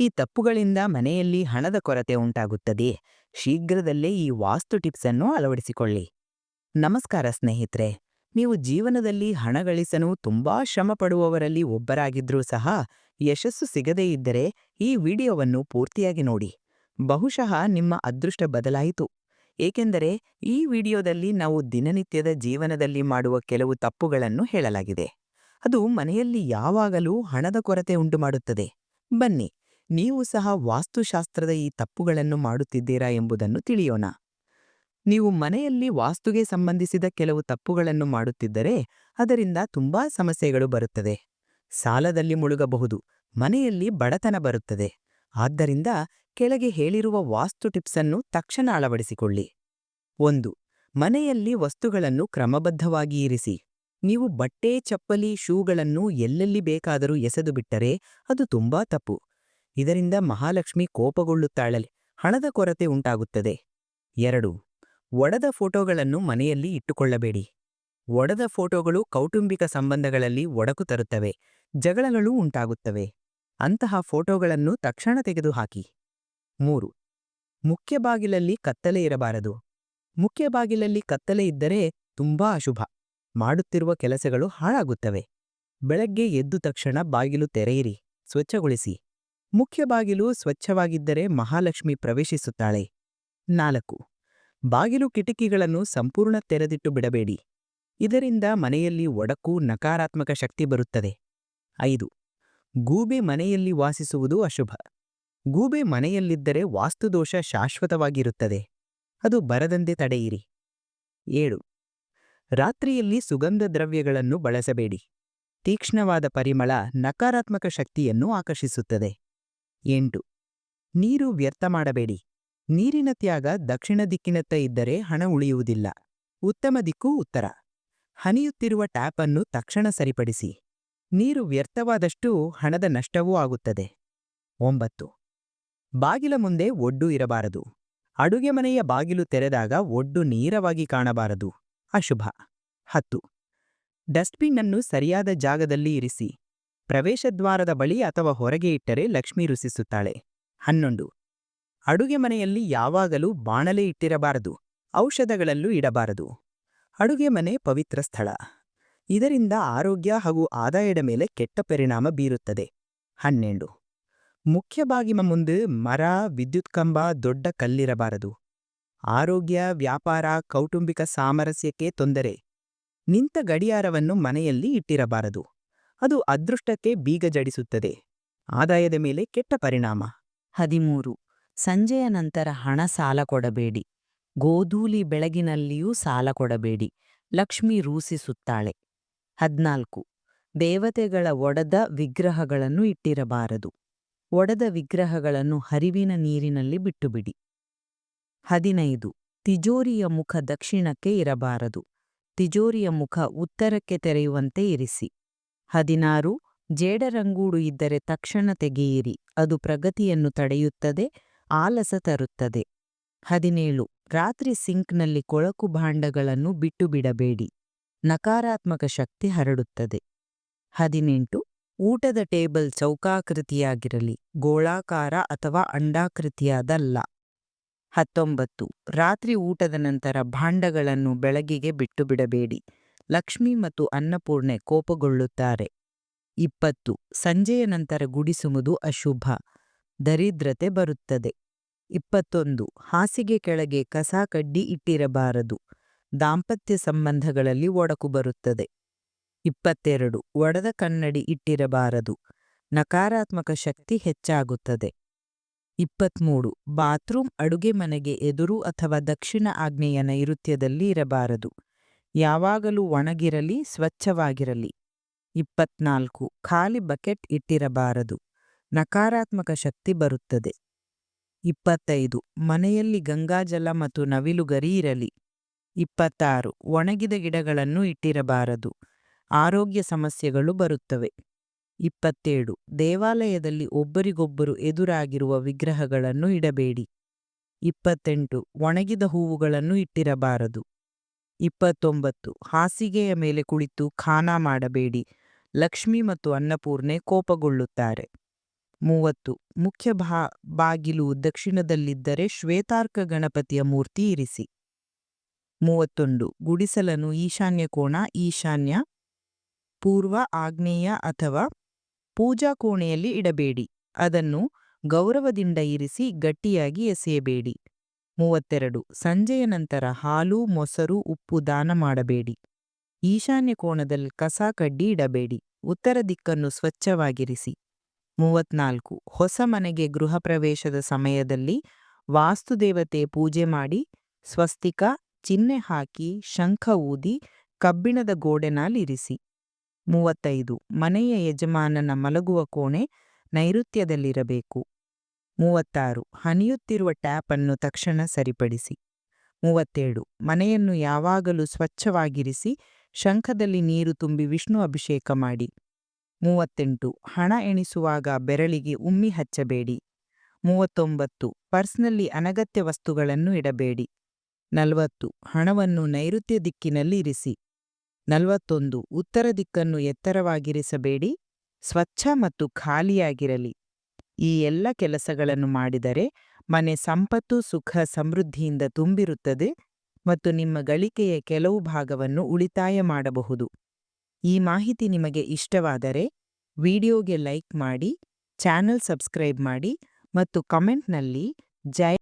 ಈ ತಪ್ಪುಗಳಿಂದ ಮನೆಯಲ್ಲಿ ಹಣದ ಕೊರತೆ ಉಂಟಾಗುತ್ತದೆ. ಶೀಘ್ರದಲ್ಲೇ ಈ ವಾಸ್ತು ಟಿಪ್ಸ್ ಅನ್ನು ಅಳವಡಿಸಿಕೊಳ್ಳಿ. ನಮಸ್ಕಾರ ಸ್ನೇಹಿತರೆ. ನೀವು ಜೀವನದಲ್ಲಿ ಹಣ ಗಳಿಸಲು ತುಂಬಾ ಶ್ರಮ ಪಡುವವರಲ್ಲಿ ಒಬ್ಬರಾಗಿದ್ರೂ ಸಹ ಯಶಸ್ಸು ಸಿಗದೇ ಇದ್ದರೆ ಈ ವಿಡಿಯೋವನ್ನು ಪೂರ್ತಿಯಾಗಿ ನೋಡಿ. ಬಹುಶಃ ನಿಮ್ಮ ಅದೃಷ್ಟ ಬದಲಾಯಿತು. ಏಕೆಂದರೆ ಈ ವಿಡಿಯೋದಲ್ಲಿ ನಾವು ದಿನನಿತ್ಯದ ಜೀವನದಲ್ಲಿ ಮಾಡುವ ಕೆಲವು ತಪ್ಪುಗಳನ್ನು ಹೇಳಲಾಗಿದೆ. ಅದು ಮನೆಯಲ್ಲಿ ಯಾವಾಗಲೂ ಹಣದ ಕೊರತೆ ಉಂಟುಮಾಡುತ್ತದೆ. ಬನ್ನಿ. ನೀವು ಸಹ ವಾಸ್ತುಶಾಸ್ತ್ರದ ಈ ತಪ್ಪುಗಳನ್ನು ಮಾಡುತ್ತಿದ್ದೀರಾ ಎಂಬುದನ್ನು ತಿಳಿಯೋಣ. ನೀವು ಮನೆಯಲ್ಲಿ ವಾಸ್ತುಗೆ ಸಂಬಂಧಿಸಿದ ಕೆಲವು ತಪ್ಪುಗಳನ್ನು ಮಾಡುತ್ತಿದ್ದರೆ ಅದರಿಂದ ತುಂಬಾ ಸಮಸ್ಯೆಗಳು ಬರುತ್ತದೆ. ಸಾಲದಲ್ಲಿ ಮುಳುಗಬಹುದು, ಮನೆಯಲ್ಲಿ ಬಡತನ ಬರುತ್ತದೆ. ಆದ್ದರಿಂದ ಕೆಳಗೆ ಹೇಳಿರುವ ವಾಸ್ತು ಟಿಪ್ಸ್ ಅನ್ನು ತಕ್ಷಣ ಅಳವಡಿಸಿಕೊಳ್ಳಿ. ಒಂದು, ಮನೆಯಲ್ಲಿ ವಸ್ತುಗಳನ್ನು ಕ್ರಮಬದ್ಧವಾಗಿ ಇರಿಸಿ. ನೀವು ಬಟ್ಟೆ, ಚಪ್ಪಲಿ, ಶೂಗಳನ್ನು ಎಲ್ಲೆಲ್ಲಿ ಬೇಕಾದರೂ ಎಸೆದು ಬಿಟ್ಟರೆ ಅದು ತುಂಬಾ ತಪ್ಪು. ಇದರಿಂದ ಮಹಾಲಕ್ಷ್ಮಿ ಕೋಪಗೊಳ್ಳುತ್ತಾಳಲೆ ಹಣದ ಕೊರತೆ ಉಂಟಾಗುತ್ತದೆ. ಎರಡು, ಒಡದ ಫೋಟೋಗಳನ್ನು ಮನೆಯಲ್ಲಿ ಇಟ್ಟುಕೊಳ್ಳಬೇಡಿ. ಒಡದ ಫೋಟೋಗಳು ಕೌಟುಂಬಿಕ ಸಂಬಂಧಗಳಲ್ಲಿ ಒಡಕು ತರುತ್ತವೆ, ಜಗಳಗಳು ಉಂಟಾಗುತ್ತವೆ. ಅಂತಹ ಫೋಟೋಗಳನ್ನು ತಕ್ಷಣ ತೆಗೆದುಹಾಕಿ. ಮೂರು, ಮುಖ್ಯ ಬಾಗಿಲಲ್ಲಿ ಕತ್ತಲೆ ಇರಬಾರದು. ಮುಖ್ಯ ಬಾಗಿಲಲ್ಲಿ ಕತ್ತಲೆ ಇದ್ದರೆ ತುಂಬಾ ಅಶುಭ. ಮಾಡುತ್ತಿರುವ ಕೆಲಸಗಳು ಹಾಳಾಗುತ್ತವೆ. ಬೆಳಗ್ಗೆ ಎದ್ದು ತಕ್ಷಣ ಬಾಗಿಲು ತೆರೆಯಿರಿ, ಸ್ವಚ್ಛಗೊಳಿಸಿ. ಮುಖ್ಯ ಬಾಗಿಲು ಸ್ವಚ್ಛವಾಗಿದ್ದರೆ ಮಹಾಲಕ್ಷ್ಮಿ ಪ್ರವೇಶಿಸುತ್ತಾಳೆ. ನಾಲ್ಕು. ಬಾಗಿಲು ಕಿಟಕಿಗಳನ್ನು ಸಂಪೂರ್ಣ ತೆರೆದಿಟ್ಟು ಬಿಡಬೇಡಿ. ಇದರಿಂದ ಮನೆಯಲ್ಲಿ ಒಡಕು ನಕಾರಾತ್ಮಕ ಶಕ್ತಿ ಬರುತ್ತದೆ. ಐದು. ಗೂಬೆ ಮನೆಯಲ್ಲಿ ವಾಸಿಸುವುದು ಅಶುಭ. ಗೂಬೆ ಮನೆಯಲ್ಲಿದ್ದರೆ ವಾಸ್ತುದೋಷ ಶಾಶ್ವತವಾಗಿರುತ್ತದೆ. ಅದು ಬರದಂತೆ ತಡೆಯಿರಿ. ಏಳು. ರಾತ್ರಿಯಲ್ಲಿ ಸುಗಂಧ ದ್ರವ್ಯಗಳನ್ನು ಬಳಸಬೇಡಿ. ತೀಕ್ಷ್ಣವಾದ ಪರಿಮಳ ನಕಾರಾತ್ಮಕ ಶಕ್ತಿಯನ್ನು ಆಕರ್ಷಿಸುತ್ತದೆ. ಎಂಟು. ನೀರು ವ್ಯರ್ಥ ಮಾಡಬೇಡಿ. ನೀರಿನ ತ್ಯಾಗ ದಕ್ಷಿಣ ದಿಕ್ಕಿನತ್ತ ಇದ್ದರೆ ಹಣ ಉಳಿಯುವುದಿಲ್ಲ. ಉತ್ತಮ ದಿಕ್ಕು ಉತ್ತರ. ಹನಿಯುತ್ತಿರುವ ಟ್ಯಾಪ್ ಅನ್ನು ತಕ್ಷಣ ಸರಿಪಡಿಸಿ. ನೀರು ವ್ಯರ್ಥವಾದಷ್ಟು ಹಣದ ನಷ್ಟವೂ ಆಗುತ್ತದೆ. ಒಂಬತ್ತು. ಬಾಗಿಲ ಮುಂದೆ ಒಡ್ಡು ಇರಬಾರದು. ಅಡುಗೆ ಮನೆಯ ಬಾಗಿಲು ತೆರೆದಾಗ ಒಡ್ಡು ನೇರವಾಗಿ ಕಾಣಬಾರದು. ಅಶುಭ. ಹತ್ತು. ಡಸ್ಟ್ಬಿನ್ ಅನ್ನು ಸರಿಯಾದ ಜಾಗದಲ್ಲಿ ಇರಿಸಿ. ಪ್ರವೇಶದ್ವಾರದ ಬಳಿ ಅಥವಾ ಹೊರಗೆ ಇಟ್ಟರೆ ಲಕ್ಷ್ಮಿ ರುಸಿಸುತ್ತಾಳೆ. ಹನ್ನೊಂದು. ಅಡುಗೆ ಮನೆಯಲ್ಲಿ ಯಾವಾಗಲೂ ಬಾಣಲೆ ಇಟ್ಟಿರಬಾರದು, ಔಷಧಗಳಲ್ಲೂ ಇಡಬಾರದು. ಅಡುಗೆ ಮನೆ ಪವಿತ್ರ ಸ್ಥಳ. ಇದರಿಂದ ಆರೋಗ್ಯ ಹಾಗೂ ಆದಾಯದ ಮೇಲೆ ಕೆಟ್ಟ ಪರಿಣಾಮ ಬೀರುತ್ತದೆ. ಹನ್ನೆರಡು ಮುಖ್ಯ ಬಾಗಿಮ ಮುಂದೆ ಮರ, ವಿದ್ಯುತ್ ಕಂಬ, ದೊಡ್ಡ ಕಲ್ಲಿರಬಾರದು. ಆರೋಗ್ಯ, ವ್ಯಾಪಾರ, ಕೌಟುಂಬಿಕ ಸಾಮರಸ್ಯಕ್ಕೆ ತೊಂದರೆ. ನಿಂತ ಗಡಿಯಾರವನ್ನು ಮನೆಯಲ್ಲಿ ಇಟ್ಟಿರಬಾರದು. ಅದು ಅದೃಷ್ಟಕ್ಕೆ ಬೀಗ ಜಡಿಸುತ್ತದೆ ಆದಾಯದ ಮೇಲೆ ಕೆಟ್ಟ ಪರಿಣಾಮ. ಹದಿಮೂರು. ಸಂಜೆಯ ನಂತರ ಹಣ ಸಾಲ ಕೊಡಬೇಡಿ. ಗೋಧೂಲಿ ಬೆಳಗಿನಲ್ಲಿಯೂ ಸಾಲ ಕೊಡಬೇಡಿ. ಲಕ್ಷ್ಮಿ ರೂಸಿಸುತ್ತಾಳೆ. ಹದ್ನಾಲ್ಕು. ದೇವತೆಗಳ ಒಡೆದ ವಿಗ್ರಹಗಳನ್ನು ಇಟ್ಟಿರಬಾರದು. ಒಡೆದ ವಿಗ್ರಹಗಳನ್ನು ಹರಿವಿನ ನೀರಿನಲ್ಲಿ ಬಿಟ್ಟುಬಿಡಿ. ಹದಿನೈದು. ತಿಜೋರಿಯ ಮುಖ ದಕ್ಷಿಣಕ್ಕೆ ಇರಬಾರದು. ತಿಜೋರಿಯ ಮುಖ ಉತ್ತರಕ್ಕೆ ತೆರೆಯುವಂತೆ ಇರಿಸಿ. ಹದಿನಾರು, ಜೇಡರಂಗೂಡು ಇದ್ದರೆ ತಕ್ಷಣ ತೆಗೆಯಿರಿ, ಅದು ಪ್ರಗತಿಯನ್ನು ತಡೆಯುತ್ತದೆ, ಆಲಸ ತರುತ್ತದೆ. ಹದಿನೇಳು, ರಾತ್ರಿ ಸಿಂಕ್ನಲ್ಲಿ ಕೊಳಕು ಭಾಂಡಗಳನ್ನು ಬಿಟ್ಟು ಬಿಡಬೇಡಿ ನಕಾರಾತ್ಮಕ ಶಕ್ತಿ ಹರಡುತ್ತದೆ. ಹದಿನೆಂಟು, ಊಟದ ಟೇಬಲ್ ಚೌಕಾಕೃತಿಯಾಗಿರಲಿ, ಗೋಳಾಕಾರ ಅಥವಾ ಅಂಡಾಕೃತಿಯಾದಲ್ಲ. ಹತ್ತೊಂಬತ್ತು, ರಾತ್ರಿ ಊಟದ ನಂತರ ಭಾಂಡಗಳನ್ನು ಬೆಳಗಿಗೆ ಬಿಟ್ಟು ಬಿಡಬೇಡಿ ಲಕ್ಷ್ಮಿ ಮತ್ತು ಅನ್ನಪೂರ್ಣೆ ಕೋಪಗೊಳ್ಳುತ್ತಾರೆ. ಇಪ್ಪತ್ತು. ಸಂಜೆಯ ನಂತರ ಗುಡಿಸುವುದು ಅಶುಭ. ದರಿದ್ರತೆ ಬರುತ್ತದೆ. ಇಪ್ಪತ್ತೊಂದು. ಹಾಸಿಗೆ ಕೆಳಗೆ ಕಸ ಕಡ್ಡಿ ಇಟ್ಟಿರಬಾರದು. ದಾಂಪತ್ಯ ಸಂಬಂಧಗಳಲ್ಲಿ ಒಡಕು ಬರುತ್ತದೆ. ಇಪ್ಪತ್ತೆರಡು. ಒಡೆದ ಕನ್ನಡಿ ಇಟ್ಟಿರಬಾರದು. ನಕಾರಾತ್ಮಕ ಶಕ್ತಿ ಹೆಚ್ಚಾಗುತ್ತದೆ. ಇಪ್ಪತ್ಮೂರು. ಬಾತ್ರೂಮ್ ಅಡುಗೆ ಮನೆಗೆ ಎದುರು ಅಥವಾ ದಕ್ಷಿಣ ಆಗ್ನೇಯ ನೈಋತ್ಯದಲ್ಲಿ ಇರಬಾರದು. ಯಾವಾಗಲೂ ಒಣಗಿರಲಿ, ಸ್ವಚ್ಛವಾಗಿರಲಿ. ಇಪ್ಪತ್ನಾಲ್ಕು. ಖಾಲಿ ಬಕೆಟ್ ಇಟ್ಟಿರಬಾರದು. ನಕಾರಾತ್ಮಕ ಶಕ್ತಿ ಬರುತ್ತದೆ. ಇಪ್ಪತ್ತೈದು. ಮನೆಯಲ್ಲಿ ಗಂಗಾಜಲ ಮತ್ತು ನವಿಲುಗರಿ ಇರಲಿ. ಇಪ್ಪತ್ತಾರು. ಒಣಗಿದ ಗಿಡಗಳನ್ನು ಇಟ್ಟಿರಬಾರದು. ಆರೋಗ್ಯ ಸಮಸ್ಯೆಗಳು ಬರುತ್ತವೆ. ಇಪ್ಪತ್ತೇಳು. ದೇವಾಲಯದಲ್ಲಿ ಒಬ್ಬರಿಗೊಬ್ಬರು ಎದುರಾಗಿರುವ ವಿಗ್ರಹಗಳನ್ನು ಇಡಬೇಡಿ. ಇಪ್ಪತ್ತೆಂಟು. ಒಣಗಿದ ಹೂವುಗಳನ್ನು ಇಟ್ಟಿರಬಾರದು. ಇಪ್ಪತ್ತೊಂಬತ್ತು. ಹಾಸಿಗೆಯ ಮೇಲೆ ಕುಳಿತು ಖಾನ ಮಾಡಬೇಡಿ. ಲಕ್ಷ್ಮಿ ಮತ್ತು ಅನ್ನಪೂರ್ಣೆ ಕೋಪಗೊಳ್ಳುತ್ತಾರೆ. ಮೂವತ್ತು. ಮುಖ್ಯ ಭಾ, ಬಾಗಿಲು ದಕ್ಷಿಣದಲ್ಲಿದ್ದರೆ ಶ್ವೇತಾರ್ಕ ಗಣಪತಿಯ ಮೂರ್ತಿ ಇರಿಸಿ. ಮೂವತ್ತೊಂದು. ಗುಡಿಸಲನ್ನು ಈಶಾನ್ಯ ಕೋಣ, ಈಶಾನ್ಯ ಪೂರ್ವ ಆಗ್ನೇಯ ಅಥವಾ ಪೂಜಾ ಕೋಣೆಯಲ್ಲಿ ಇಡಬೇಡಿ. ಅದನ್ನು ಗೌರವದಿಂದ ಇರಿಸಿ ಗಟ್ಟಿಯಾಗಿ ಎಸೆಯಬೇಡಿ. ಮೂವತ್ತೆರಡು, ಸಂಜೆಯ ನಂತರ ಹಾಲು, ಮೊಸರು, ಉಪ್ಪು, ದಾನ ಮಾಡಬೇಡಿ. ಈಶಾನ್ಯ ಕೋಣದಲ್ಲಿ ಕಸ ಕಡ್ಡಿ ಇಡಬೇಡಿ. ಉತ್ತರ ದಿಕ್ಕನ್ನು ಸ್ವಚ್ಛವಾಗಿರಿಸಿ. ಮೂವತ್ನಾಲ್ಕು, ಹೊಸ ಮನೆಗೆ ಗೃಹ ಪ್ರವೇಶದ ಸಮಯದಲ್ಲಿ ವಾಸ್ತುದೇವತೆ ಪೂಜೆ ಮಾಡಿ, ಸ್ವಸ್ತಿಕ, ಚಿಹ್ನೆ ಹಾಕಿ, ಶಂಖ ಊದಿ, ಕಬ್ಬಿಣದ ಗೋಡೆನಲ್ಲಿರಿಸಿ ಮೂವತ್ತೈದು, ಮನೆಯ ಯಜಮಾನನ ಮಲಗುವ ಕೋಣೆ ನೈಋತ್ಯದಲ್ಲಿರಬೇಕು. ಮೂವತ್ತಾರು. ಹನಿಯುತ್ತಿರುವ ಟ್ಯಾಪ್ ಅನ್ನು ತಕ್ಷಣ ಸರಿಪಡಿಸಿ. ಮೂವತ್ತೇಳು. ಮನೆಯನ್ನು ಯಾವಾಗಲೂ ಸ್ವಚ್ಛವಾಗಿರಿಸಿ, ಶಂಖದಲ್ಲಿ ನೀರು ತುಂಬಿ ವಿಷ್ಣು ಅಭಿಷೇಕ ಮಾಡಿ. ಮೂವತ್ತೆಂಟು. ಹಣ ಎಣಿಸುವಾಗ ಬೆರಳಿಗೆ ಉಮ್ಮಿ ಹಚ್ಚಬೇಡಿ. ಮೂವತ್ತೊಂಬತ್ತು. ಪರ್ಸ್ನಲ್ಲಿ ಅನಗತ್ಯ ವಸ್ತುಗಳನ್ನು ಇಡಬೇಡಿ. ನಲವತ್ತು. ಹಣವನ್ನು ನೈಋತ್ಯ ದಿಕ್ಕಿನಲ್ಲಿ ಇರಿಸಿ. ನಲವತ್ತೊಂದು. ಉತ್ತರ ದಿಕ್ಕನ್ನು ಎತ್ತರವಾಗಿರಿಸಬೇಡಿ. ಸ್ವಚ್ಛ ಮತ್ತು ಖಾಲಿಯಾಗಿರಲಿ. ಈ ಎಲ್ಲ ಕೆಲಸಗಳನ್ನು ಮಾಡಿದರೆ ಮನೆ ಸಂಪತ್ತು, ಸುಖ, ಸಮೃದ್ಧಿಯಿಂದ ತುಂಬಿರುತ್ತದೆ ಮತ್ತು ನಿಮ್ಮ ಗಳಿಕೆಯ ಕೆಲವು ಭಾಗವನ್ನು ಉಳಿತಾಯ ಮಾಡಬಹುದು. ಈ ಮಾಹಿತಿ ನಿಮಗೆ ಇಷ್ಟವಾದರೆ ವಿಡಿಯೋಗೆ ಲೈಕ್ ಮಾಡಿ, ಚಾನೆಲ್ ಸಬ್ಸ್ಕ್ರೈಬ್ ಮಾಡಿ ಮತ್ತು ಕಮೆಂಟ್ನಲ್ಲಿ ಜೈ